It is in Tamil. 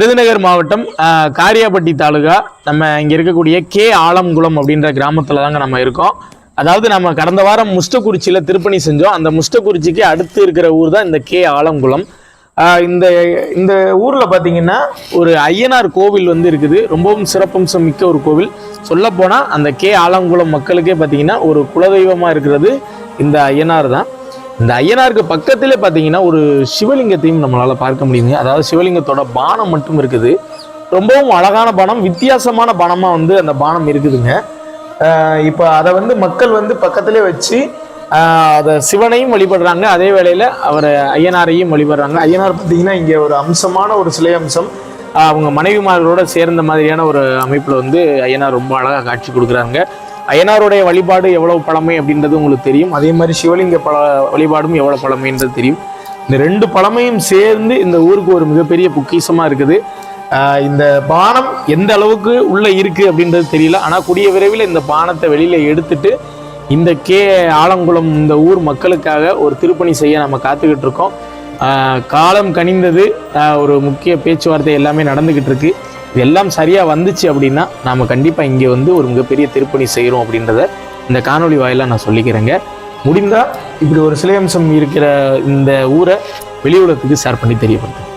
விருதுநகர் மாவட்டம் காரியாபட்டி தாலுகா. நம்ம இங்கே இருக்கக்கூடிய கே ஆலம்குளம் அப்படின்ற கிராமத்தில் தாங்க நம்ம இருக்கோம். அதாவது நம்ம கடந்த வாரம் முஸ்டக்குறிச்சியில திருப்பணி செஞ்சோம். அந்த முஸ்டக்குறிச்சிக்கு அடுத்து இருக்கிற ஊர் தான் இந்த கே ஆலம்குளம் இந்த இந்த ஊரில் பார்த்தீங்கன்னா ஒரு ஐயனார் கோவில் வந்து இருக்குது. ரொம்பவும் சிறப்பம்சம் மிக்க ஒரு கோவில். சொல்லப்போனால் அந்த கே ஆலங்குளம் மக்களுக்கே பார்த்தீங்கன்னா ஒரு குலதெய்வமாக இருக்கிறது இந்த ஐயனார் தான். இந்த ஐயனாருக்கு பக்கத்திலே பார்த்தீங்கன்னா ஒரு சிவலிங்கத்தையும் நம்மளால் பார்க்க முடியுங்க அதாவது சிவலிங்கத்தோட பானம் மட்டும் இருக்குது. ரொம்பவும் அழகான பானம் வித்தியாசமான பானமாக வந்து அந்த பானம் இருக்குதுங்க. இப்போ அதை வந்து மக்கள் வந்து பக்கத்திலே வச்சு அதை சிவனையும் வழிபடுறாங்க. அதே வேளையில் அவர் ஐயனாரையும் வழிபடுறாங்க. ஐயனார் பார்த்தீங்கன்னா இங்கே ஒரு அம்சமான ஒரு சிலை அம்சம். அவங்க மனைவிமார்களோட சேர்ந்த மாதிரியான ஒரு அமைப்பில் வந்து ஐயனார் ரொம்ப அழகாக காட்சி கொடுக்குறாங்க. அயனாருடைய வழிபாடு எவ்வளவு பழமை அப்படின்றது உங்களுக்கு தெரியும். அதே மாதிரி சிவலிங்க பல வழிபாடும் எவ்வளவு பழமைன்றது தெரியும். இந்த ரெண்டு பழமையும் சேர்ந்து இந்த ஊருக்கு ஒரு மிகப்பெரிய பொக்கிஷமா இருக்குது. இந்த பானம் எந்த அளவுக்கு உள்ள இருக்கு அப்படின்றது தெரியல. ஆனால் கூடிய விரைவில் இந்த பானத்தை வெளியில எடுத்துட்டு இந்த கே ஆலங்குளம் இந்த ஊர் மக்களுக்காக ஒரு திருப்பணி செய்ய நம்ம காத்துக்கிட்டு இருக்கோம். காலம் கனிந்தது ஒரு முக்கிய பேச்சுவார்த்தை எல்லாமே நடந்துகிட்டு இருக்கு. இது எல்லாம் சரியாக வந்துச்சு அப்படின்னா நாம் கண்டிப்பாக இங்கே வந்து ஒரு மிகப்பெரிய திருப்பணி செய்கிறோம் அப்படின்றத இந்த காணொளி வாயிலாக நான் சொல்லிக்கிறேங்க. முடிந்தால் இப்படி ஒரு சிலை அம்சம் இருக்கிற இந்த ஊரை வெளி உலகத்துக்கு ஷேர் பண்ணி தெரியப்படுத்துங்க.